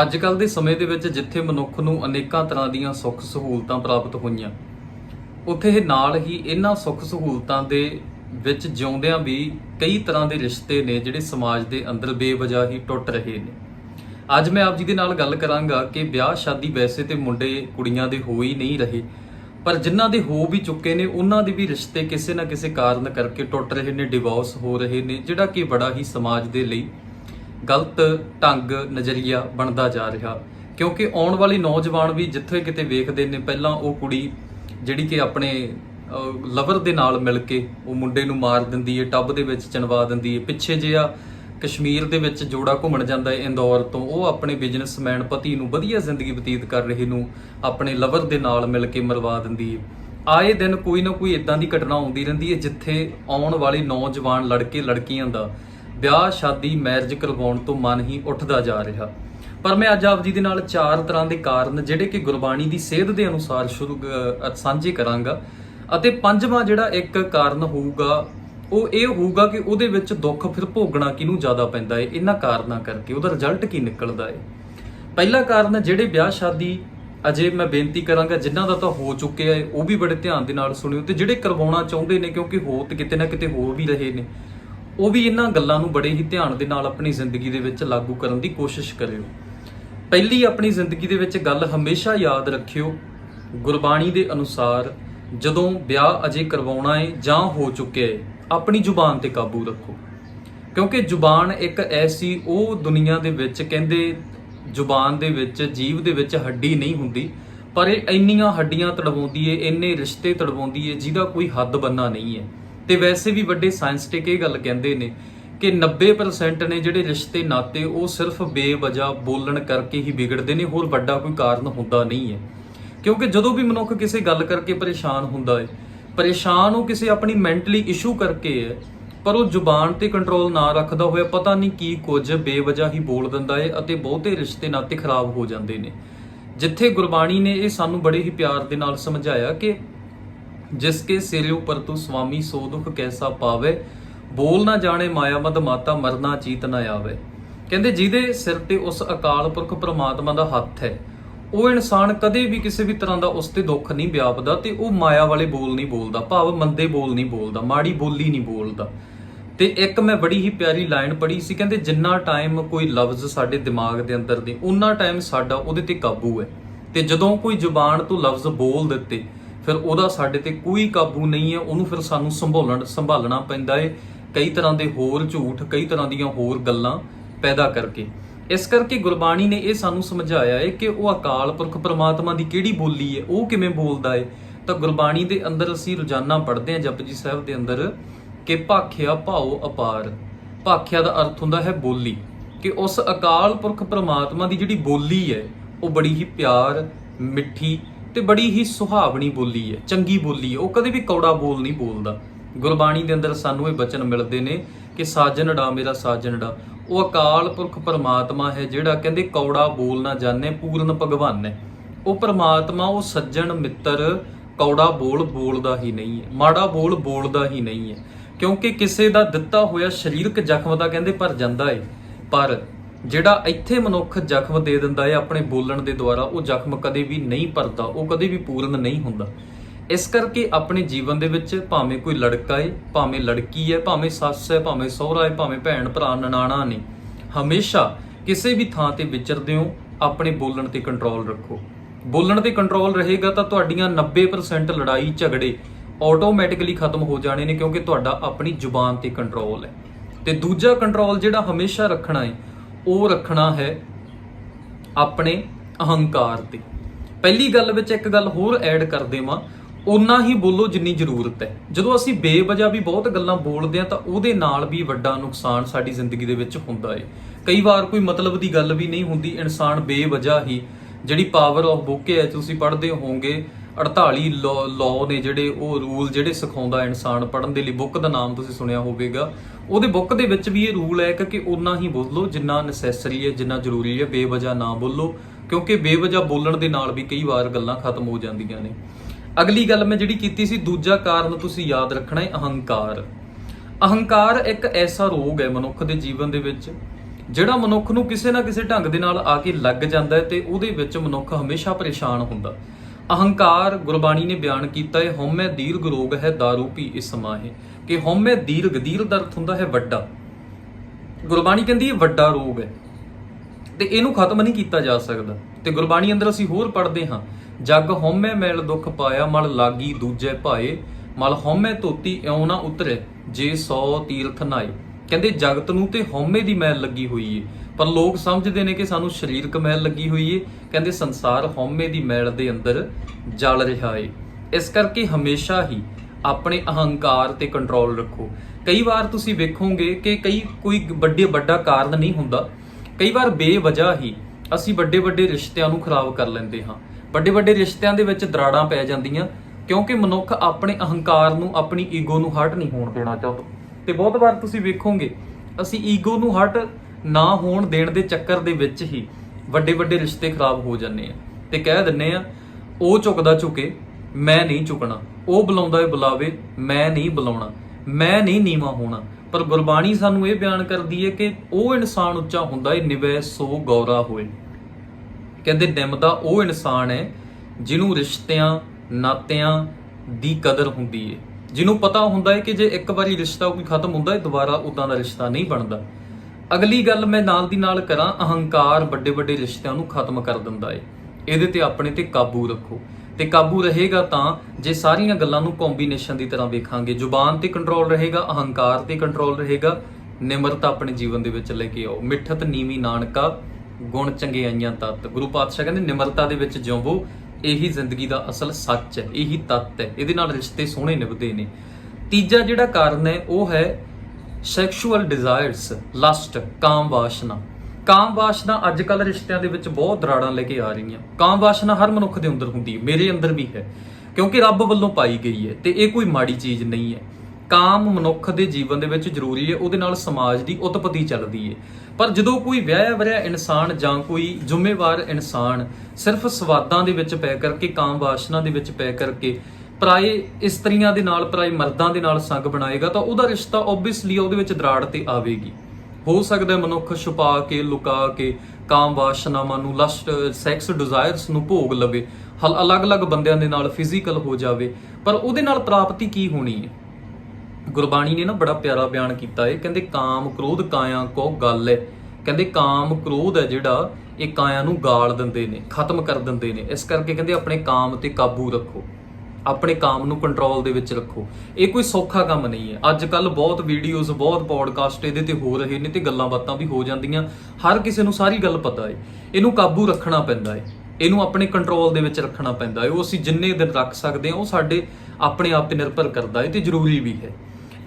ਅੱਜ ਕੱਲ ਦੇ ਸਮੇਂ ਦੇ ਵਿੱਚ ਜਿੱਥੇ ਮਨੁੱਖ ਨੂੰ ਅਨੇਕਾਂ ਤਰ੍ਹਾਂ ਦੀਆਂ ਸੁੱਖ ਸਹੂਲਤਾਂ ਪ੍ਰਾਪਤ ਹੋਈਆਂ, ਉੱਥੇ ਇਹ ਨਾਲ ਹੀ ਇਹਨਾਂ ਸੁੱਖ ਸਹੂਲਤਾਂ ਦੇ ਵਿੱਚ ਜਿਉਂਦਿਆਂ ਵੀ ਕਈ ਤਰ੍ਹਾਂ ਦੇ ਰਿਸ਼ਤੇ ਨੇ ਜਿਹੜੇ ਸਮਾਜ ਦੇ ਅੰਦਰ ਬੇਵਜ੍ਹਾ ਹੀ ਟੁੱਟ ਰਹੇ ਨੇ। ਅੱਜ ਮੈਂ ਆਪ ਜੀ ਦੇ ਨਾਲ ਗੱਲ ਕਰਾਂਗਾ ਕਿ ਵਿਆਹ, ਸ਼ਾਦੀ ਵੈਸੇ ਤੇ ਮੁੰਡੇ, ਕੁੜੀਆਂ ਦੇ ਹੋ ਹੀ ਨਹੀਂ ਰਹੇ, ਪਰ ਜਿਨ੍ਹਾਂ ਦੇ ਹੋ ਵੀ ਚੁੱਕੇ ਨੇ, ਉਹਨਾਂ ਦੇ ਵੀ ਰਿਸ਼ਤੇ ਕਿਸੇ ਨਾ ਕਿਸੇ ਕਾਰਨ ਕਰਕੇ ਟੁੱਟ ਰਹੇ ਨੇ, ਡਿਵੋਰਸ ਹੋ ਰਹੇ ਨੇ, ਜਿਹੜਾ ਕਿ ਬੜਾ ਹੀ ਸਮਾਜ ਦੇ ਲਈ ਗਲਤ ਢੰਗ ਨਜ਼ਰੀਆ ਬਣਦਾ ਜਾ ਰਿਹਾ। ਕਿਉਂਕਿ ਆਉਣ ਵਾਲੀ ਨੌਜਵਾਨ ਵੀ ਜਿੱਥੇ ਕਿਤੇ ਵੇਖਦੇ ਨੇ, ਪਹਿਲਾਂ ਉਹ ਕੁੜੀ ਜਿਹੜੀ ਕਿ ਆਪਣੇ ਲਵਰ ਦੇ ਨਾਲ ਮਿਲ ਕੇ ਉਹ ਮੁੰਡੇ ਨੂੰ ਮਾਰ ਦਿੰਦੀ ਹੈ ਟੱਬ ਦੇ ਵਿੱਚ ਚਣਵਾ ਦਿੰਦੀ ਹੈ ਪਿੱਛੇ ਜਿਹਾ ਕਸ਼ਮੀਰ ਦੇ ਵਿੱਚ ਜੋੜਾ ਘੁੰਮਣ ਜਾਂਦਾ ਹੈ ਇੰਦੌਰ ਤੋਂ, ਉਹ ਆਪਣੇ ਬਿਜ਼ਨਸਮੈਨ ਪਤੀ ਨੂੰ ਵਧੀਆ ਜ਼ਿੰਦਗੀ ਬਤੀਤ ਕਰ ਰਹੇ ਨੂੰ ਆਪਣੇ ਲਵਰ ਦੇ ਨਾਲ ਮਿਲ ਕੇ ਮਰਵਾ ਦਿੰਦੀ ਹੈ ਆਏ ਦਿਨ ਕੋਈ ਨਾ ਕੋਈ ਇਦਾਂ ਦੀ ਘਟਨਾ ਆਉਂਦੀ ਰਹਿੰਦੀ ਹੈ ਜਿੱਥੇ ਆਉਣ ਵਾਲੇ ਨੌਜਵਾਨ ਲੜਕੇ ਲੜਕੀਆਂ ਦਾ ਵਿਆਹ, ਸ਼ਾਦੀ ਮੈਰਿਜ ਕਰਵਾਉਣ ਤੋਂ ਮਨ ਹੀ ਉੱਠਦਾ ਜਾ ਰਿਹਾ। ਪਰ ਮੈਂ ਅੱਜ ਆਪ ਜੀ ਦੇ ਨਾਲ ਚਾਰ ਤਰ੍ਹਾਂ ਦੇ ਕਾਰਨ, ਜਿਹੜੇ ਕਿ ਗੁਰਬਾਣੀ ਦੀ ਸੇਧ ਦੇ ਅਨੁਸਾਰ ਸ਼ੁਰੂ ਸਾਂਝੇ ਕਰਾਂਗਾ। ਅਤੇ ਪੰਜਵਾਂ ਜਿਹੜਾ ਇੱਕ ਕਾਰਨ ਹੋਊਗਾ, ਉਹ ਇਹ ਹੋਊਗਾ ਕਿ ਉਹਦੇ ਵਿੱਚ ਦੁੱਖ ਫਿਰ ਭੋਗਣਾ ਕਿਹਨੂੰ ਜ਼ਿਆਦਾ ਪੈਂਦਾ ਹੈ ਇਹਨਾਂ ਕਾਰਨਾਂ ਕਰਕੇ ਉਹਦਾ ਰਿਜ਼ਲਟ ਕੀ ਨਿਕਲਦਾ ਹੈ ਪਹਿਲਾ ਕਾਰਨ, ਜਿਹੜੇ ਵਿਆਹ, ਸ਼ਾਦੀ, ਅਜੇ ਮੈਂ ਬੇਨਤੀ ਕਰਾਂਗਾ, ਜਿਨ੍ਹਾਂ ਦਾ ਤਾਂ ਹੋ ਚੁੱਕਿਆ ਹੈ ਉਹ ਵੀ ਬੜੇ ਧਿਆਨ ਦੇ ਨਾਲ ਸੁਣਿਓ ਤੇ ਜਿਹੜੇ ਕਰਵਾਉਣਾ ਚਾਹੁੰਦੇ ਨੇ, ਕਿਉਂਕਿ ਹੋ ਤੇ ਕਿਤੇ ਨਾ ਕਿਤੇ ਹੋ ਵੀ ਰਹੇ ਨੇ। ਉਹ ਵੀ ਇਹਨਾਂ ਗੱਲਾਂ ਨੂੰ ਬੜੇ ਹੀ ਧਿਆਨ ਦੇ ਨਾਲ ਆਪਣੀ ਜ਼ਿੰਦਗੀ ਦੇ ਵਿੱਚ ਲਾਗੂ ਕਰਨ ਦੀ ਕੋਸ਼ਿਸ਼ ਕਰਿਓ। ਪਹਿਲੀ ਆਪਣੀ ਜ਼ਿੰਦਗੀ ਦੇ ਵਿੱਚ ਗੱਲ ਹਮੇਸ਼ਾ ਯਾਦ ਰੱਖਿਓ। ਗੁਰਬਾਣੀ ਦੇ ਅਨੁਸਾਰ, ਜਦੋਂ ਵਿਆਹ ਅਜੇ ਕਰਵਾਉਣਾ ਹੈ ਜਾਂ ਹੋ ਚੁੱਕਿਆ ਹੈ ਆਪਣੀ ਜ਼ੁਬਾਨ ਤੇ ਕਾਬੂ ਰੱਖੋ। ਕਿਉਂਕਿ ਜ਼ੁਬਾਨ ਇੱਕ ਐਸੀ, ਉਹ ਦੁਨੀਆ ਦੇ ਵਿੱਚ ਕਹਿੰਦੇ ਜ਼ੁਬਾਨ ਦੇ ਵਿੱਚ, ਜੀਵ ਦੇ ਵਿੱਚ ਹੱਡੀ ਨਹੀਂ ਹੁੰਦੀ, ਪਰ ਇਹ ਇੰਨੀਆਂ ਹੱਡੀਆਂ ਤੜਵਾਉਂਦੀ ਏ, ਇੰਨੇ ਰਿਸ਼ਤੇ ਤੜਵਾਉਂਦੀ ਏ, ਜਿਹਦਾ ਕੋਈ ਹੱਦ ਬੰਨਾ ਨਹੀਂ ਹੈ ਤੇ ਵੈਸੇ ਵੀ ਵੱਡੇ ਸਾਇੰਸਟਿਕ ਇਹ ਗੱਲ ਕਹਿੰਦੇ ਨੇ ਕਿ 90% ਨੇ ਜਿਹੜੇ ਰਿਸ਼ਤੇ ਨਾਤੇ ਉਹ ਸਿਰਫ ਬੇਵਜਾ ਬੋਲਣ ਕਰਕੇ ਹੀ ਵਿਗੜਦੇ ਨੇ, ਹੋਰ ਵੱਡਾ ਕੋਈ ਕਾਰਨ ਹੁੰਦਾ ਨਹੀਂ ਹੈ। ਕਿਉਂਕਿ ਜਦੋਂ ਵੀ ਮਨੁੱਖ ਕਿਸੇ ਗੱਲ ਕਰਕੇ ਪਰੇਸ਼ਾਨ ਹੁੰਦਾ ਹੈ, ਪਰੇਸ਼ਾਨ ਉਹ ਕਿਸੇ ਆਪਣੀ ਮੈਂਟਲੀ ਇਸ਼ੂ ਕਰਕੇ ਹੈ, ਪਰ ਉਹ ਜ਼ੁਬਾਨ ਤੇ ਕੰਟਰੋਲ ਨਾ ਰੱਖਦਾ ਹੋਇਆ ਪਤਾ ਨਹੀਂ ਕੀ ਕੁਝ ਬੇਵਜ੍ਹਾ ਹੀ ਬੋਲ ਦਿੰਦਾ ਹੈ ਅਤੇ ਬਹੁਤੇ ਰਿਸ਼ਤੇ ਨਾਤੇ ਖਰਾਬ ਹੋ ਜਾਂਦੇ ਨੇ। ਜਿੱਥੇ ਗੁਰਬਾਣੀ ਨੇ ਇਹ ਸਾਨੂੰ ਬੜੇ ਹੀ ਪਿਆਰ ਦੇ ਨਾਲ ਸਮਝਾਇਆ ਕਿ ਜਿਸ ਕੇ ਸਿਰੇ ਉਪਰ ਤੂੰ ਸੁਆਮੀ ਸੋ ਦੁਖ ਕੈਸਾ ਪਾਵੇ, ਬੋਲ ਨਾ ਜਾਣੇ ਮਾਇਆ ਮਾਤਾ ਮਰਨਾ ਚੀਤ ਨਾ ਆਵੇ। ਕਹਿੰਦੇ ਜਿਹਦੇ ਸਿਰ ਤੇ ਉਸ ਅਕਾਲ ਪੁਰਖ ਪ੍ਰਮਾਤਮਾ ਦਾ ਹੱਥ ਹੈ, ਉਹ ਇਨਸਾਨ ਕਦੇ ਵੀ ਕਿਸੇ ਵੀ ਤਰ੍ਹਾਂ ਦਾ ਉਸ ਤੇ ਦੁੱਖ ਨਹੀਂ ਵਿਆਪਦਾ ਤੇ ਉਹ ਮਾਇਆ ਵਾਲੇ ਬੋਲ ਨਹੀਂ ਬੋਲਦਾ, ਭਾਵ ਮੰਦੇ ਬੋਲ ਨਹੀਂ ਬੋਲਦਾ, ਮਾੜੀ ਬੋਲੀ ਨਹੀਂ ਬੋਲਦਾ। ਤੇ ਇੱਕ ਮੈਂ ਬੜੀ ਹੀ ਪਿਆਰੀ ਲਾਈਨ ਪੜ੍ਹੀ ਸੀ, ਕਹਿੰਦੇ ਜਿੰਨਾ ਟਾਈਮ ਕੋਈ ਲਫ਼ਜ਼ ਸਾਡੇ ਦਿਮਾਗ ਦੇ ਅੰਦਰ ਦੀ ਉਹਨਾਂ ਟਾਈਮ ਸਾਡਾ ਉਹਦੇ ਤੇ ਕਾਬੂ ਹੈ। ਤੇ ਜਦੋਂ ਕੋਈ ਜ਼ੁਬਾਨ ਤੋਂ ਲਫ਼ਜ਼ ਬੋਲ ਦਿੱਤੇ ਫਿਰ ਉਹਦਾ ਸਾਡੇ ਤੇ ਕੋਈ ਕਾਬੂ ਨਹੀਂ ਹੈ, ਉਹਨੂੰ ਫਿਰ ਸਾਨੂੰ ਸੰਭਾਲਣ ਸੰਭਾਲਣਾ ਪੈਂਦਾ ਹੈ ਕਈ ਤਰ੍ਹਾਂ ਦੇ ਹੋਰ ਝੂਠ, ਕਈ ਤਰ੍ਹਾਂ ਦੀਆਂ ਹੋਰ ਗੱਲਾਂ ਪੈਦਾ ਕਰਕੇ। ਇਸ ਕਰਕੇ ਗੁਰਬਾਣੀ ਨੇ ਇਹ ਸਾਨੂੰ ਸਮਝਾਇਆ ਹੈ ਕਿ ਉਹ ਅਕਾਲ ਪੁਰਖ ਪ੍ਰਮਾਤਮਾ ਦੀ ਕਿਹੜੀ ਬੋਲੀ ਹੈ ਉਹ ਕਿਵੇਂ ਬੋਲਦਾ ਹੈ ਤਾਂ ਗੁਰਬਾਣੀ ਦੇ ਅੰਦਰ ਅਸੀਂ ਰੋਜ਼ਾਨਾ ਪੜ੍ਹਦੇ ਹਾਂ ਜਪਜੀ ਸਾਹਿਬ ਦੇ ਅੰਦਰ ਕਿ ਭਾਖਿਆ ਭਾਉ ਅਪਾਰ। ਭਾਖਿਆ ਦਾ ਅਰਥ ਹੁੰਦਾ ਹੈ ਬੋਲੀ। ਕਿ ਉਸ ਅਕਾਲ ਪੁਰਖ ਪ੍ਰਮਾਤਮਾ ਦੀ ਜਿਹੜੀ ਬੋਲੀ ਹੈ ਉਹ ਬੜੀ ਹੀ ਪਿਆਰ, ਮਿੱਠੀ ਤੇ ਬੜੀ ਹੀ ਸੁਹਾਵਣੀ ਬੋਲੀ ਹੈ, ਚੰਗੀ ਬੋਲੀ ਹੈ। ਉਹ ਕਦੇ ਵੀ ਕੌੜਾ ਬੋਲ ਨਹੀਂ ਬੋਲਦਾ। ਗੁਰਬਾਣੀ ਦੇ ਅੰਦਰ ਸਾਨੂੰ ਇਹ ਬਚਨ ਮਿਲਦੇ ਨੇ ਕਿ ਸਾਜਨੜਾ ਮੇਰਾ ਸਾਜਨੜਾ ਉਹ ਅਕਾਲ ਪੁਰਖ ਪਰਮਾਤਮਾ ਹੈ ਜਿਹੜਾ ਕਹਿੰਦੇ ਕੌੜਾ ਬੋਲ ਨਾ ਜਾਣੇ, ਪੂਰਨ ਭਗਵਾਨ ਹੈ। ਉਹ ਪਰਮਾਤਮਾ, ਉਹ ਸੱਜਣ ਮਿੱਤਰ ਕੌੜਾ ਬੋਲ ਬੋਲਦਾ ਹੀ ਨਹੀਂ ਹੈ, ਮਾੜਾ ਬੋਲ ਬੋਲਦਾ ਹੀ ਨਹੀਂ ਹੈ। ਕਿਉਂਕਿ ਕਿਸੇ ਦਾ ਦਿੱਤਾ ਹੋਇਆ ਸਰੀਰਕ ਜ਼ਖਮ ਦਾ ਕਹਿੰਦੇ ਭਰ ਜਾਂਦਾ ਹੈ, ਪਰ ਜਿਹੜਾ ਇੱਥੇ ਮਨੁੱਖ ਜ਼ਖਮ ਦੇ ਦਿੰਦਾ ਹੈ, ਆਪਣੇ ਬੋਲਣ ਦੇ ਦੁਆਰਾ, ਉਹ ਜ਼ਖਮ ਕਦੇ ਵੀ ਨਹੀਂ ਭਰਦਾ, ਉਹ ਕਦੇ ਵੀ ਪੂਰਨ ਨਹੀਂ ਹੁੰਦਾ। ਇਸ ਕਰਕੇ ਆਪਣੇ ਜੀਵਨ ਦੇ ਵਿੱਚ ਭਾਵੇਂ ਕੋਈ ਲੜਕਾ ਹੈ, ਭਾਵੇਂ ਲੜਕੀ ਹੈ, ਭਾਵੇਂ ਸੱਸ ਹੈ, ਭਾਵੇਂ ਸਹੁਰਾ ਹੈ, ਭਾਵੇਂ ਭੈਣ ਭਰਾ, ਨਨਾਣਾ ਨੇ ਹਮੇਸ਼ਾ ਕਿਸੇ ਵੀ ਥਾਂ ਤੇ ਵਿਚਰਦੇ ਹੋ ਆਪਣੇ ਬੋਲਣ ਤੇ ਕੰਟਰੋਲ ਰੱਖੋ। ਬੋਲਣ ਤੇ ਕੰਟਰੋਲ ਰਹੇਗਾ ਤਾਂ ਤੁਹਾਡੀਆਂ 90% ਲੜਾਈ ਝਗੜੇ ਆਟੋਮੈਟਿਕਲੀ ਖਤਮ ਹੋ ਜਾਣੇ ਨੇ, ਕਿਉਂਕਿ ਤੁਹਾਡਾ ਆਪਣੀ ਜ਼ੁਬਾਨ ਤੇ ਕੰਟਰੋਲ ਹੈ। ਤੇ ਦੂਜਾ ਕੰਟਰੋਲ ਜਿਹੜਾ ਹਮੇਸ਼ਾ ਰੱਖਣਾ ਹੈ ਉਹ ਰੱਖਣਾ ਹੈ ਆਪਣੇ ਅਹੰਕਾਰ ਤੇ। ਪਹਿਲੀ ਗੱਲ ਵਿੱਚ ਇੱਕ ਗੱਲ ਹੋਰ ਐਡ ਕਰ ਦੇਵਾਂ ਉਨਾ ਹੀ ਬੋਲੋ ਜਿੰਨੀ ਜ਼ਰੂਰਤ ਹੈ। ਜਦੋਂ ਅਸੀਂ ਬੇਵਜ੍ਹਾ ਵੀ ਬਹੁਤ ਗੱਲਾਂ ਬੋਲਦੇ ਆ ਤਾਂ ਉਹਦੇ ਨਾਲ ਵੀ ਵੱਡਾ ਨੁਕਸਾਨ ਸਾਡੀ ਜ਼ਿੰਦਗੀ ਦੇ ਵਿੱਚ ਹੁੰਦਾ ਹੈ ਕਈ ਵਾਰ ਕੋਈ ਮਤਲਬ ਦੀ ਗੱਲ ਵੀ ਨਹੀਂ ਹੁੰਦੀ, ਇਨਸਾਨ ਬੇਵਜ੍ਹਾ ਹੀ ਜਿਹੜੀ ਪਾਵਰ ਆਫ ਬੁੱਕ ਹੈ, ਤੁਸੀਂ ਪੜ੍ਹਦੇ ਹੋਵੋਗੇ 48 ਲਾਅ ਨੇ ਜਿਹੜੇ ਉਹ ਰੂਲ ਜਿਹੜੇ ਸਿਖਾਉਂਦਾ ਇਨਸਾਨ ਪੜ੍ਹਨ ਦੇ ਲਈ, ਬੁੱਕ ਦਾ ਨਾਮ ਤੁਸੀਂ ਸੁਣਿਆ ਹੋਵੇਗਾ। ਉਹਦੇ ਬੁੱਕ ਦੇ ਵਿੱਚ ਵੀ ਇਹ ਰੂਲ ਹੈ ਕਿ ਉਨਾ ਹੀ ਬੋਲੋ, ਜਿੰਨਾ ਨੈਸੈਸਰੀ ਹੈ, ਜਿੰਨਾ ਜ਼ਰੂਰੀ ਹੈ ਬੇਵਜਾ ਨਾ ਬੋਲੋ, ਕਿਉਂਕਿ ਬੇਵਜਾ ਬੋਲਣ ਦੇ ਨਾਲ ਵੀ ਕਈ ਵਾਰ ਗੱਲਾਂ ਖਤਮ ਹੋ ਜਾਂਦੀਆਂ ਨੇ। ਅਗਲੀ ਗੱਲ ਮੈਂ ਜਿਹੜੀ ਕੀਤੀ ਸੀ, ਦੂਜਾ ਕਾਰਨ ਤੁਸੀਂ ਯਾਦ ਰੱਖਣਾ ਹੈ, ਅਹੰਕਾਰ। ਅਹੰਕਾਰ ਇੱਕ ਐਸਾ ਰੋਗ ਹੈ ਮਨੁੱਖ ਦੇ ਜੀਵਨ ਦੇ ਵਿੱਚ, ਜਿਹੜਾ ਮਨੁੱਖ ਨੂੰ ਕਿਸੇ ਨਾ ਕਿਸੇ ਢੰਗ ਦੇ ਨਾਲ ਆ ਕੇ ਲੱਗ ਜਾਂਦਾ ਹੈ ਤੇ ਉਹਦੇ ਵਿੱਚ ਮਨੁੱਖ ਹਮੇਸ਼ਾ ਪਰੇਸ਼ਾਨ ਹੁੰਦਾ। ਅਹੰਕਾਰ ਗੁਰਬਾਣੀ ਨੇ ਬਿਆਨ ਕੀਤਾ ਹੈ, ਹਉਮੈ ਦੀਰਘ ਰੋਗ ਹੈ दारू ਪੀ ਇਸ ਮਾਹੇ। ਕਿ ਹਉਮੈ ਦੀਰਘ ਦੀਰਘ ਦਾ ਅਰਥ ਹੁੰਦਾ ਹੈ ਵੱਡਾ। ਗੁਰਬਾਣੀ ਕਹਿੰਦੀ ਇਹ ਵੱਡਾ ਰੋਗ ਹੈ। ਤੇ ਇਹਨੂੰ ਖਤਮ ਨਹੀਂ ਕੀਤਾ ਜਾ ਸਕਦਾ। ਤੇ ਗੁਰਬਾਣੀ ਅੰਦਰ ਅਸੀਂ ਹੋਰ ਪੜ੍ਹਦੇ ਹਾਂ, ਜਗ ਹਉਮੈ ਮੈਲ ਦੁੱਖ ਪਾਇਆ, ਮਲ ਲਾਗੀ ਦੂਜੇ ਭਾਏ, ਮਲ ਹਉਮੈ ਧੋਤੀ ਇਉਂ ਨਾ ਉਤਰੇ, ਜੇ 100 ਤੀਰਥ ਨਾਏ। ਕਹਿੰਦੇ ਜਗਤ ਨੂੰ ਤੇ ਹਉਮੈ ਦੀ ਮੈਲ ਲੱਗੀ ਹੋਈ ਏ। ਪਰ ਲੋਕ ਸਮਝਦੇ ਨੇ ਕਿ ਸਾਨੂੰ ਸਰੀਰਕ ਮੈਲ ਲੱਗੀ ਹੋਈ ਏ। ਕਹਿੰਦੇ ਸੰਸਾਰ ਹਉਮੈ ਦੀ ਮੈਲ ਦੇ ਅੰਦਰ ਜਲ ਰਿਹਾ ਏ। ਇਸ ਕਰਕੇ ਹਮੇਸ਼ਾ ਹੀ ਆਪਣੇ ਅਹੰਕਾਰ ਤੇ ਕੰਟਰੋਲ ਰੱਖੋ। ਕਈ ਵਾਰ ਤੁਸੀਂ ਵੇਖੋਗੇ ਕਿ ਕਈ ਕੋਈ ਵੱਡੇ ਵੱਡਾ ਕਾਰਨ ਨਹੀਂ ਹੁੰਦਾ। ਕਈ ਵਾਰ ਬੇਵਜ੍ਹਾ ਹੀ ਅਸੀਂ ਵੱਡੇ ਵੱਡੇ ਰਿਸ਼ਤਿਆਂ ਨੂੰ ਖਰਾਬ ਕਰ ਲੈਂਦੇ ਹਾਂ। ਵੱਡੇ ਵੱਡੇ ਰਿਸ਼ਤਿਆਂ ਦੇ ਵਿੱਚ ਦਰਾੜਾਂ ਪੈ ਜਾਂਦੀਆਂ, ਕਿਉਂਕਿ ਮਨੁੱਖ ਆਪਣੇ ਅਹੰਕਾਰ ਨੂੰ, ਆਪਣੀ ਈਗੋ ਨੂੰ ਹਟ ਨਹੀਂ ਹੋਣ ਦੇਣਾ ਚਾਹੁੰਦਾ। ਤੇ ਬਹੁਤ ਵਾਰ ਤੁਸੀਂ ਵੇਖੋਗੇ, ਅਸੀਂ ਈਗੋ ਨੂੰ ਹਟ ਨਾ ਹੋਣ ਦੇਣ ਦੇ ਚੱਕਰ ਦੇ ਵਿੱਚ ਹੀ ਵੱਡੇ ਵੱਡੇ ਰਿਸ਼ਤੇ ਖਰਾਬ ਹੋ ਜਾਂਦੇ ਆ। ਤੇ ਕਹਿ ਦਿੰਨੇ ਆ, ਉਹ ਝੁਕਦਾ ਝੁਕੇ, ਮੈਂ ਨਹੀਂ ਝੁਕਣਾ। ਉਹ ਬੁਲਾਉਂਦਾ ਏ ਬੁਲਾਵੇ, ਮੈਂ ਨਹੀਂ ਬੁਲਾਉਣਾ। ਮੈਂ ਨਹੀਂ ਨੀਵਾ ਹੋਣਾ। ਪਰ ਗੁਰਬਾਣੀ ਸਾਨੂੰ ਇਹ ਬਿਆਨ ਕਰਦੀ ਹੈ ਕਿ ਉਹ ਇਨਸਾਨ ਉੱਚਾ ਹੁੰਦਾ ਏ, ਨਿਵੈ ਸੋ ਗੌਰਾ ਹੋਏ। ਕਹਿੰਦੇ ਨਿਮਦਾ ਉਹ ਇਨਸਾਨ ਹੈ ਜਿਹਨੂੰ ਰਿਸ਼ਤਿਆਂ, ਨਾਤਿਆਂ ਦੀ ਕਦਰ ਹੁੰਦੀ ਏ। ਜਿਹਨੂੰ ਪਤਾ ਹੁੰਦਾ ਹੈ ਕਿ ਜੇ ਇੱਕ ਵਾਰੀ ਰਿਸ਼ਤਾ ਕੋਈ ਖਤਮ ਹੁੰਦਾ ਹੈ ਦੁਬਾਰਾ ਉਦਾਂ ਦਾ ਰਿਸ਼ਤਾ ਨਹੀਂ ਬਣਦਾ। ਅਗਲੀ ਗੱਲ ਮੈਂ ਨਾਲ ਦੀ ਨਾਲ ਕਰਾਂ, ਅਹੰਕਾਰ ਵੱਡੇ ਵੱਡੇ ਰਿਸ਼ਤਿਆਂ ਨੂੰ ਖਤਮ ਕਰ ਦਿੰਦਾ ਏ। ਇਹਦੇ ਤੇ ਆਪਣੇ ਤੇ ਕਾਬੂ ਰੱਖੋ। ਤੇ ਕਾਬੂ ਰਹੇਗਾ ਤਾਂ ਜੇ ਸਾਰੀਆਂ ਗੱਲਾਂ ਨੂੰ ਕੰਬੀਨੇਸ਼ਨ ਦੀ ਤਰ੍ਹਾਂ ਵੇਖਾਂਗੇ, ਜ਼ੁਬਾਨ ਤੇ ਕੰਟਰੋਲ ਰਹੇਗਾ, ਅਹੰਕਾਰ ਤੇ ਕੰਟਰੋਲ ਰਹੇਗਾ, ਨਿਮਰਤਾ ਆਪਣੇ ਜੀਵਨ ਦੇ ਵਿੱਚ ਲੈ ਕੇ ਆਓ। ਮਿੱਠਤ ਨੀਵੀਂ ਨਾਨਕਾ, ਗੁਣ ਚੰਗਿਆਈਆਂ ਤਤ। ਗੁਰੂ ਪਾਤਸ਼ਾਹ ਕਹਿੰਦੇ, ਨਿਮਰਤਾ ਦੇ ਵਿੱਚ ਜਿਉਂਵੋ, ਇਹੀ ਜ਼ਿੰਦਗੀ ਦਾ ਅਸਲ ਸੱਚ ਹੈ, ਇਹੀ ਤੱਤ ਹੈ। ਇਹਦੇ ਨਾਲ ਰਿਸ਼ਤੇ ਸੋਹਣੇ ਨਿਭਦੇ ਨੇ। ਤੀਜਾ ਜਿਹੜਾ ਕਾਰਨ ਹੈ, ਉਹ ਹੈ ਸੈਕਸ਼ੂਅਲ ਡਿਜ਼ਾਇਰਸ ਲਸਟ ਕਾਮ ਵਾਸ਼ਨਾ ਕਾਮ ਵਾਸ਼ਨਾ ਅੱਜ ਕੱਲ ਰਿਸ਼ਤਿਆਂ ਦੇ ਵਿੱਚ ਬਹੁਤ ਦਰਾੜਾਂ ਲੈ ਕੇ ਆ ਰਹੀਆਂ। ਕਾਮ ਵਾਸ਼ਨਾ ਹਰ ਮਨੁੱਖ ਦੇ ਅੰਦਰ ਹੁੰਦੀ ਹੈ, ਮੇਰੇ ਅੰਦਰ ਵੀ ਹੈ। ਕਿਉਂਕਿ ਰੱਬ ਵੱਲੋਂ ਪਾਈ ਗਈ ਹੈ ਤੇ ਇਹ ਕੋਈ ਮਾੜੀ ਚੀਜ਼ ਨਹੀਂ ਹੈ। ਕਾਮ ਮਨੁੱਖ ਦੇ ਜੀਵਨ ਦੇ ਵਿੱਚ ਜ਼ਰੂਰੀ ਹੈ, ਉਹਦੇ ਨਾਲ ਸਮਾਜ ਦੀ ਉਤਪਤੀ ਚੱਲਦੀ ਹੈ। ਪਰ ਜਦੋਂ ਕੋਈ ਵਿਆਹਿਆ ਵਰਿਆ ਇਨਸਾਨ ਜਾਂ ਕੋਈ ਜ਼ਿੰਮੇਵਾਰ ਇਨਸਾਨ ਸਿਰਫ ਸਵਾਦਾਂ ਦੇ ਵਿੱਚ ਪੈ ਕਰਕੇ ਕਾਮ ਵਾਸ਼ਨਾ ਦੇ ਵਿੱਚ ਪੈ ਕਰਕੇ ਪਰਾਏ ਇਸਤਰੀਆਂ ਦੇ ਨਾਲ ਪਰਾਏ ਮਰਦਾਂ ਦੇ ਨਾਲ ਸੰਗ ਬਣਾਏਗਾ, ਤਾਂ ਉਹਦਾ ਰਿਸ਼ਤਾ ਆਬਵੀਅਸਲੀ ਉਹਦੇ ਵਿੱਚ ਦਰਾੜ ਤੇ ਆਵੇਗੀ। ਹੋ ਸਕਦਾ ਮਨੁੱਖ ਛੁਪਾ ਕੇ, ਲੁਕਾ ਕੇ, ਕਾਮ ਵਾਸ਼ਨਾਵਾਂ ਨੂੰ ਲਸਟ ਸੈਕਸ ਡਿਜ਼ਾਇਰਸ ਨੂੰ ਭੋਗ ਲਵੇ। ਹਲ ਅਲੱਗ-ਅਲੱਗ ਬੰਦਿਆਂ ਦੇ ਨਾਲ ਫਿਜ਼ੀਕਲ ਹੋ ਜਾਵੇ। ਪਰ ਉਹਦੇ ਨਾਲ ਪ੍ਰਾਪਤੀ ਕੀ ਹੋਣੀ ਹੈ? ਗੁਰਬਾਣੀ ਨੇ ਨਾ ਬੜਾ ਪਿਆਰਾ ਬਿਆਨ ਕੀਤਾ ਹੈ। ਕਹਿੰਦੇ ਕਾਮ ਕ੍ਰੋਧ ਕਾਇਆ ਕੋ ਗੱਲ ਹੈ। ਕਹਿੰਦੇ ਕਾਮ ਕ੍ਰੋਧ ਹੈ ਜਿਹੜਾ, ਇਹ ਕਾਇਆ ਨੂੰ ਗਾਲ ਦਿੰਦੇ ਨੇ, ਖਤਮ ਕਰ ਦਿੰਦੇ ਨੇ। ਇਸ ਕਰਕੇ ਕਹਿੰਦੇ ਆਪਣੇ ਕਾਮ ਤੇ ਕਾਬੂ ਰੱਖੋ। ਆਪਣੇ ਕਾਮ ਨੂੰ ਕੰਟਰੋਲ ਦੇ ਵਿੱਚ ਰੱਖੋ। ਇਹ ਕੋਈ ਸੌਖਾ ਕੰਮ ਨਹੀਂ ਹੈ। ਅੱਜ ਕੱਲ ਬਹੁਤ ਵੀਡੀਓਜ਼ ਬਹੁਤ ਪੋਡਕਾਸਟ ਇਹਦੇ ਤੇ ਹੋ ਰਹੇ ਨੇ ਤੇ ਗੱਲਾਂ ਬਾਤਾਂ ਵੀ ਹੋ ਜਾਂਦੀਆਂ। ਹਰ ਕਿਸੇ ਨੂੰ ਸਾਰੀ ਗੱਲ ਪਤਾ ਹੈ। ਇਹਨੂੰ ਕਾਬੂ ਰੱਖਣਾ ਪੈਂਦਾ ਹੈ। ਇਹਨੂੰ ਆਪਣੇ ਕੰਟਰੋਲ ਦੇ ਵਿੱਚ ਰੱਖਣਾ ਪੈਂਦਾ ਹੈ। ਉਹ ਅਸੀਂ ਜਿੰਨੇ ਦਿਨ ਰੱਖ ਸਕਦੇ ਹਾਂ, ਉਹ ਸਾਡੇ ਆਪਣੇ ਆਪ ਤੇ ਨਿਰਭਰ ਕਰਦਾ ਹੈ ਤੇ ਜ਼ਰੂਰੀ ਵੀ ਹੈ।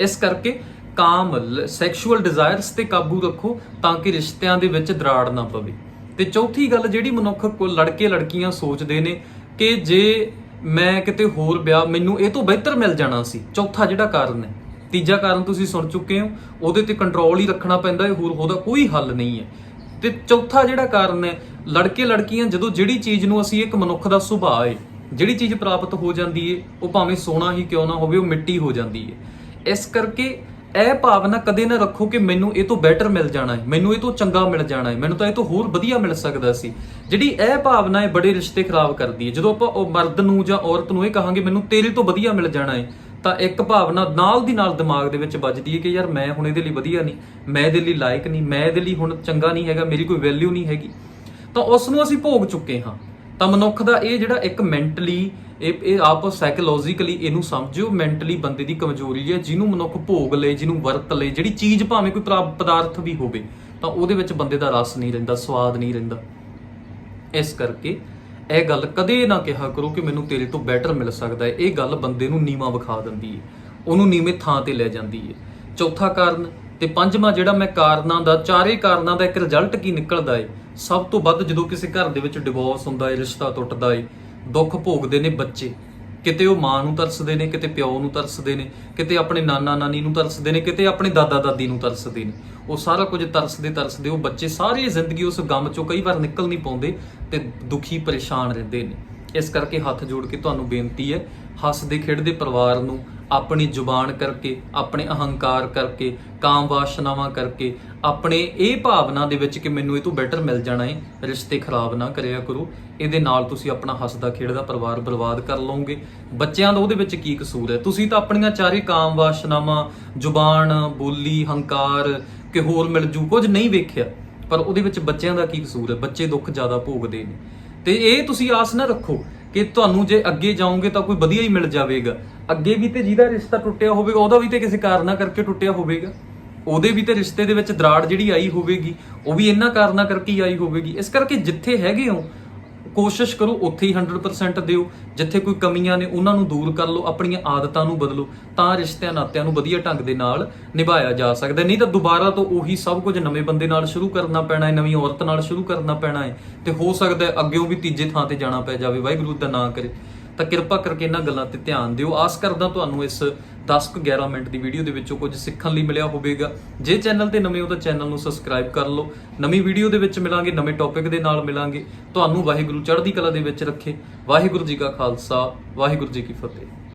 ਇਸ ਕਰਕੇ ਕਾਮ ਸੈਕਸ਼ੂਅਲ ਡਿਜ਼ਾਇਰਸ ਤੇ ਕਾਬੂ ਰੱਖੋ ਤਾਂ ਕਿ ਰਿਸ਼ਤਿਆਂ ਦੇ ਵਿੱਚ ਦਰਾੜ ਨਾ ਪਵੇ। ਤੇ ਚੌਥੀ ਗੱਲ ਜਿਹੜੀ ਮਨੁੱਖ ਕੋ ਲੜਕੇ ਲੜਕੀਆਂ ਸੋਚਦੇ ਨੇ ਕਿ ਜੇ ਮੈਂ ਕਿਤੇ ਹੋਰ ਵਿਆਹ ਮੈਨੂੰ ਇਹ ਤੋਂ ਬਿਹਤਰ ਮਿਲ ਜਾਣਾ ਸੀ। ਚੌਥਾ ਜਿਹੜਾ ਕਾਰਨ ਹੈ। ਤੀਜਾ ਕਾਰਨ ਤੁਸੀਂ ਸੁਣ ਚੁੱਕੇ ਹੋ। ਉਹਦੇ ਤੇ ਕੰਟਰੋਲ ਹੀ ਰੱਖਣਾ ਪੈਂਦਾ ਹੈ। ਹੋਰ ਉਹਦਾ ਕੋਈ ਹੱਲ ਨਹੀਂ ਹੈ। ਤੇ ਚੌਥਾ ਜਿਹੜਾ ਕਾਰਨ ਹੈ, ਲੜਕੇ ਲੜਕੀਆਂ ਜਦੋਂ ਜਿਹੜੀ ਚੀਜ਼ ਨੂੰ ਅਸੀਂ ਇੱਕ ਮਨੁੱਖ ਦਾ ਸੁਭਾਅ ਹੈ, ਜਿਹੜੀ ਚੀਜ਼ ਪ੍ਰਾਪਤ ਹੋ ਜਾਂਦੀ ਹੈ, ਉਹ ਭਾਵੇਂ ਸੋਨਾ ਹੀ ਕਿਉਂ ਨਾ ਹੋਵੇ, ਉਹ ਮਿੱਟੀ ਹੋ ਜਾਂਦੀ ਹੈ। ਇਸ ਕਰਕੇ ਇਹ ਭਾਵਨਾ ਕਦੇ ਨਾ ਰੱਖੋ ਕਿ ਮੈਨੂੰ ਇਹ ਤੋਂ ਬੈਟਰ ਮਿਲ ਜਾਣਾ ਹੈ, ਮੈਨੂੰ ਇਹ ਤੋਂ ਚੰਗਾ ਮਿਲ ਜਾਣਾ ਹੈ, ਮੈਨੂੰ ਤਾਂ ਇਹ ਤੋਂ ਹੋਰ ਵਧੀਆ ਮਿਲ ਸਕਦਾ ਸੀ। ਜਿਹੜੀ ਇਹ ਭਾਵਨਾ ਹੈ ਬੜੇ ਰਿਸ਼ਤੇ ਖਰਾਬ ਕਰਦੀ ਹੈ। ਜਦੋਂ ਆਪਾਂ ਉਹ ਮਰਦ ਨੂੰ ਜਾਂ ਔਰਤ ਨੂੰ ਇਹ ਕਹਾਂਗੇ, ਮੈਨੂੰ ਤੇਰੇ ਤੋਂ ਵਧੀਆ ਮਿਲ ਜਾਣਾ ਹੈ, ਤਾਂ ਇੱਕ ਭਾਵਨਾ ਨਾਲ ਦੀ ਨਾਲ ਦਿਮਾਗ ਦੇ ਵਿੱਚ ਵੱਜਦੀ ਹੈ ਕਿ ਯਾਰ ਮੈਂ ਹੁਣ ਇਹਦੇ ਲਈ ਵਧੀਆ ਨਹੀਂ, ਮੈਂ ਇਹਦੇ ਲਈ ਲਾਇਕ ਨਹੀਂ, ਮੈਂ ਇਹਦੇ ਲਈ ਹੁਣ ਚੰਗਾ ਨਹੀਂ ਹੈਗਾ, ਮੇਰੀ ਕੋਈ ਵੈਲਿਊ ਨਹੀਂ ਹੈਗੀ। ਤਾਂ ਉਸ ਨੂੰ ਅਸੀਂ ਭੋਗ ਚੁੱਕੇ ਹਾਂ। ਤਾਂ ਮਨੁੱਖ ਦਾ ਇਹ ਜਿਹੜਾ ਇੱਕ ਮੈਂਟਲੀ ਇਹ ਇਹ ਆਪ ਸਾਈਕੋਲੋਜੀਕਲੀ ਇਹਨੂੰ ਸਮਝਿਓ ਮੈਂਟਲੀ ਬੰਦੇ ਦੀ ਕਮਜ਼ੋਰੀ ਹੈ, ਜਿਹਨੂੰ ਮਨੁੱਖ ਭੋਗ ਲਏ, ਜਿਹਨੂੰ ਵਰਤ ਲਏ, ਜਿਹੜੀ ਚੀਜ਼ ਭਾਵੇਂ ਕੋਈ ਪਦਾਰਥ ਵੀ ਹੋਵੇ, ਤਾਂ ਉਹਦੇ ਵਿੱਚ ਬੰਦੇ ਦਾ ਰਸ ਨਹੀਂ ਰਹਿੰਦਾ, ਸਵਾਦ ਨਹੀਂ ਰਹਿੰਦਾ। ਇਸ ਕਰਕੇ ਇਹ ਗੱਲ ਕਦੇ ਨਾ ਕਿਹਾ ਕਰੋ ਕਿ ਮੈਨੂੰ ਤੇਰੇ ਤੋਂ ਬੈਟਰ ਮਿਲ ਸਕਦਾ ਹੈ। ਇਹ ਗੱਲ ਬੰਦੇ ਨੂੰ ਨੀਵਾ ਵਿਖਾ ਦਿੰਦੀ ਹੈ। ਉਹਨੂੰ ਨੀਵੇਂ ਥਾਂ ਤੇ ਲੈ ਜਾਂਦੀ ਹੈ। ਚੌਥਾ ਕਾਰਨ ਤੇ ਪੰਜਵਾਂ ਜਿਹੜਾ ਮੈਂ ਕਾਰਨਾਂ ਦਾ, ਚਾਰੇ ਕਾਰਨਾਂ ਦਾ ਇੱਕ ਰਿਜ਼ਲਟ ਕੀ ਨਿਕਲਦਾ ਏ ਸਭ ਤੋਂ ਵੱਧ ਜਦੋਂ ਕਿਸੇ ਘਰ ਦੇ ਵਿੱਚ ਡਿਵੋਰਸ ਹੁੰਦਾ ਹੈ, ਰਿਸ਼ਤਾ ਟੁੱਟਦਾ ਏ ਦੁੱਖ ਭੋਗਦੇ ਨੇ ਬੱਚੇ। ਕਿਤੇ ਉਹ ਮਾਂ ਨੂੰ ਤਰਸਦੇ ਨੇ, ਕਿਤੇ ਪਿਓ ਨੂੰ ਤਰਸਦੇ ਨੇ, ਕਿਤੇ ਆਪਣੇ ਨਾਨਾ ਨਾਨੀ ਨੂੰ ਤਰਸਦੇ ਨੇ, ਕਿਤੇ ਆਪਣੇ ਦਾਦਾ ਦਾਦੀ ਨੂੰ ਤਰਸਦੇ ਨੇ। ਉਹ ਸਾਰਾ ਕੁਝ ਤਰਸਦੇ ਤਰਸਦੇ ਉਹ ਬੱਚੇ ਸਾਰੀ ਜ਼ਿੰਦਗੀ ਉਸ ਗਮ ਚੋਂ ਕਈ ਵਾਰ ਨਿਕਲ ਨਹੀਂ ਪਾਉਂਦੇ ਤੇ ਦੁਖੀ ਪਰੇਸ਼ਾਨ ਰਹਿੰਦੇ ਨੇ। ਇਸ ਕਰਕੇ ਹੱਥ ਜੋੜ ਕੇ ਤੁਹਾਨੂੰ ਬੇਨਤੀ ਹੈ, ਹੱਸਦੇ ਖੇਡਦੇ ਪਰਿਵਾਰ ਨੂੰ ਆਪਣੀ ਜ਼ੁਬਾਨ ਕਰਕੇ, ਆਪਣੇ ਅਹੰਕਾਰ ਕਰਕੇ, ਕਾਮ ਵਾਸ਼ਨਾਵਾਂ ਕਰਕੇ, ਆਪਣੇ ਇਹ ਭਾਵਨਾ ਦੇ ਵਿੱਚ ਕਿ ਮੈਨੂੰ ਇਹ ਤੋਂ ਬੈਟਰ ਮਿਲ ਜਾਣਾ ਹੈ ਰਿਸ਼ਤੇ ਖਰਾਬ ਨਾ ਕਰਿਆ ਕਰੋ। ਇਹਦੇ ਨਾਲ ਤੁਸੀਂ ਆਪਣਾ ਹੱਸਦਾ ਖੇਡਦਾ ਪਰਿਵਾਰ ਬਰਬਾਦ ਕਰ ਲਓਗੇ। ਬੱਚਿਆਂ ਦਾ ਉਹਦੇ ਵਿੱਚ ਕੀ ਕਸੂਰ ਹੈ? ਤੁਸੀਂ ਤਾਂ ਆਪਣੀਆਂ ਚਾਰੇ ਕਾਮ ਵਾਸ਼ਨਾਵਾਂ, ਜ਼ੁਬਾਨ, ਬੋਲੀ, ਹੰਕਾਰ ਕਿ ਹੋਰ ਮਿਲ ਜੂ, ਕੁਝ ਨਹੀਂ ਵੇਖਿਆ। ਪਰ ਉਹਦੇ ਵਿੱਚ ਬੱਚਿਆਂ ਦਾ ਕੀ ਕਸੂਰ ਹੈ? ਬੱਚੇ ਦੁੱਖ ਜ਼ਿਆਦਾ ਭੋਗਦੇ ਨੇ। ਤੇ ਇਹ ਤੁਸੀਂ ਆਸ ਨਾ ਰੱਖੋ ਕਿ ਤੁਹਾਨੂੰ ਜੇ ਅੱਗੇ ਜਾਓਗੇ ਤਾਂ ਕੋਈ ਵਧੀਆ ਹੀ ਮਿਲ ਜਾਵੇਗਾ। ਅੱਗੇ ਵੀ ਤੇ ਜਿਹਦਾ ਰਿਸ਼ਤਾ ਟੁੱਟਿਆ ਹੋਵੇਗਾ ਉਹਦਾ ਵੀ ਤੇ ਕਿਸੇ ਕਾਰਨਾਂ ਕਰਕੇ ਟੁੱਟਿਆ ਹੋਵੇਗਾ। ਉਹਦੇ ਵੀ ਤੇ ਰਿਸ਼ਤੇ ਦੇ ਵਿੱਚ ਦਰਾੜ ਜਿਹੜੀ ਆਈ ਹੋਵੇਗੀ, ਉਹ ਵੀ ਇਹਨਾਂ ਕਾਰਨਾਂ ਕਰਕੇ ਹੀ ਆਈ ਹੋਵੇਗੀ। ਇਸ ਕਰਕੇ ਜਿੱਥੇ ਹੈਗੇ ਹੋ ਕੋਸ਼ਿਸ਼ ਕਰੋ ਉੱਥੇ ਹੀ 100% ਦਿਓ। ਜਿੱਥੇ ਕੋਈ ਕਮੀਆਂ ਨੇ, ਉਹਨਾਂ ਨੂੰ ਦੂਰ ਕਰ ਲਓ, ਆਪਣੀਆਂ ਆਦਤਾਂ ਨੂੰ ਬਦਲੋ। ਤਾਂ ਰਿਸ਼ਤਿਆਂ ਨਾਤਿਆਂ ਨੂੰ ਵਧੀਆ ਢੰਗ ਦੇ ਨਾਲ ਨਿਭਾਇਆ ਜਾ ਸਕਦਾ ਨਹੀਂ ਤਾਂ ਦੁਬਾਰਾ ਤੋਂ ਉਹੀ ਸਭ ਕੁਝ ਨਵੇਂ ਬੰਦੇ ਨਾਲ ਸ਼ੁਰੂ ਕਰਨਾ ਪੈਣਾ ਹੈ, ਨਵੀਂ ਔਰਤ ਨਾਲ ਸ਼ੁਰੂ ਕਰਨਾ ਪੈਣਾ ਹੈ। ਤੇ ਹੋ ਸਕਦਾ ਹੈ ਅੱਗੇੋਂ ਵੀ ਤੀਜੇ ਥਾਂ ਤੇ ਜਾਣਾ ਪੈ ਜਾਵੇ। ਵਾਹਿਗੁਰੂ ਦਾ ਨਾਮ ਕਰੇ। ਤਾਂ ਕਿਰਪਾ ਕਰਕੇ ਇਹਨਾਂ ਗੱਲਾਂ ਤੇ ਧਿਆਨ ਦਿਓ। ਆਸ ਕਰਦਾ ਤੁਹਾਨੂੰ ਇਸ 10 ਕੁ 11 ਮਿੰਟ ਦੀ ਵੀਡੀਓ ਦੇ ਵਿੱਚੋਂ ਕੁਝ ਸਿੱਖਣ ਲਈ ਮਿਲਿਆ ਹੋਵੇਗਾ। ਜੇ ਚੈਨਲ ਤੇ ਨਵੇਂ ਹੋ ਤਾਂ ਚੈਨਲ ਨੂੰ ਸਬਸਕ੍ਰਾਈਬ ਕਰ ਲਓ। ਨਵੀਂ ਵੀਡੀਓ ਦੇ ਵਿੱਚ ਮਿਲਾਂਗੇ, ਨਵੇਂ ਟੌਪਿਕ ਦੇ ਨਾਲ ਮਿਲਾਂਗੇ। ਤੁਹਾਨੂੰ ਵਾਹਿਗੁਰੂ ਚੜ੍ਹਦੀ ਕਲਾ ਦੇ ਵਿੱਚ ਰੱਖੇ। ਵਾਹਿਗੁਰੂ ਜੀ ਕਾ ਖਾਲਸਾ, ਵਾਹਿਗੁਰੂ ਜੀ ਕੀ ਫਤਿਹ।